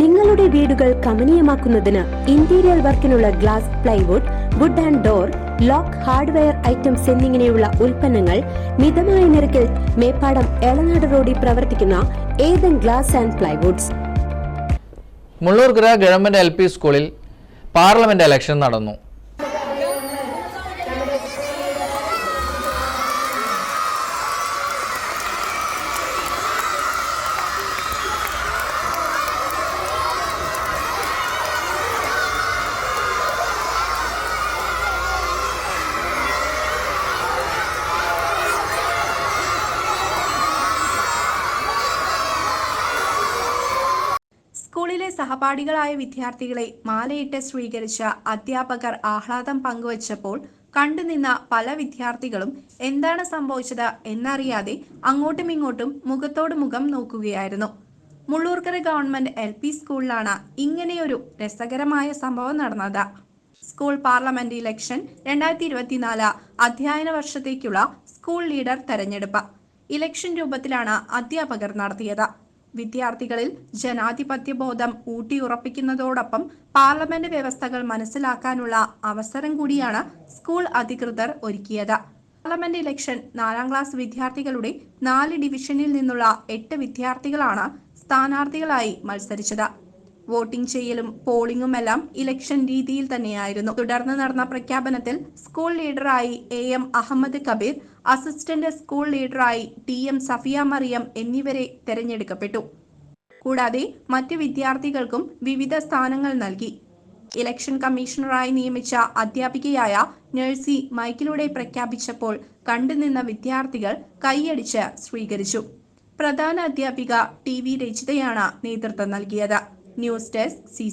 നിങ്ങളുടെ വീടുകൾ കമനീയമാക്കുന്നതിന് interior വർക്കിനുള്ള glass plywood wood and door lock hardware items എന്നിങ്ങനെയുള്ള ഉൽപ്പന്നങ്ങൾ മിതമായ നിരക്കിൽ മേപ്പാടം എളനാട് റോഡിൽ പ്രവർത്തിക്കുന്ന Ethan glass and plywoods Mullurkara government L P സ്കൂളിൽ പാർലമെന്റ് ഇലക്ഷൻ നടന്നു. സഹപാഠികളായ വിദ്യാർത്ഥികളെ മാലയിട്ട് സ്വീകരിച്ച അധ്യാപകർ ആഹ്ലാദം പങ്കുവച്ചപ്പോൾ കണ്ടുനിന്ന പല വിദ്യാർത്ഥികളും എന്താണ് സംഭവിച്ചത് എന്നറിയാതെ അങ്ങോട്ടും ഇങ്ങോട്ടും മുഖത്തോട് മുഖം നോക്കുകയായിരുന്നു. മുള്ളൂർക്കര ഗവൺമെന്റ് എൽ പി സ്കൂളിലാണ് ഇങ്ങനെയൊരു രസകരമായ സംഭവം നടന്നത്. സ്കൂൾ പാർലമെന്റ് ഇലക്ഷൻ രണ്ടായിരത്തി ഇരുപത്തിനാല് അധ്യയന വർഷത്തേക്കുള്ള സ്കൂൾ ലീഡർ തെരഞ്ഞെടുപ്പ്. ഇലക്ഷൻ രൂപത്തിലാണ് അധ്യാപകർ നടത്തിയത്. വിദ്യാർത്ഥികളിൽ ജനാധിപത്യ ബോധം ഊട്ടിയുറപ്പിക്കുന്നതോടൊപ്പം പാർലമെന്റ് വ്യവസ്ഥകൾ മനസ്സിലാക്കാനുള്ള അവസരം കൂടിയാണ് സ്കൂൾ അധികൃതർ ഒരുക്കിയത്. പാർലമെന്റ് ഇലക്ഷൻ നാലാം ക്ലാസ് വിദ്യാർത്ഥികളുടെ നാല് ഡിവിഷനിൽ നിന്നുള്ള എട്ട് വിദ്യാർത്ഥികളാണ് സ്ഥാനാർത്ഥികളായി മത്സരിച്ചത്. വോട്ടിംഗ് ചെയ്യലും പോളിംഗുമെല്ലാം ഇലക്ഷൻ രീതിയിൽ തന്നെയായിരുന്നു. തുടർന്ന് നടന്ന പ്രഖ്യാപനത്തിൽ school ലീഡറായി A M Ahammed Kabeer assistant school ലീഡറായി T M Safiya Mariyam എന്നിവരെ തെരഞ്ഞെടുക്കപ്പെട്ടു. കൂടാതെ മറ്റ് വിദ്യാർത്ഥികൾക്കും വിവിധ സ്ഥാനങ്ങൾ നൽകി. ഇലക്ഷൻ കമ്മീഷണറായി നിയമിച്ച അധ്യാപികയായ നഴ്സി മൈക്കിലൂടെ പ്രഖ്യാപിച്ചപ്പോൾ കണ്ടുനിന്ന വിദ്യാർത്ഥികൾ കൈയടിച്ച് സ്വീകരിച്ചു. പ്രധാന അധ്യാപിക ടി വി രചിതയാണ് നേതൃത്വം നൽകിയത്. News desk C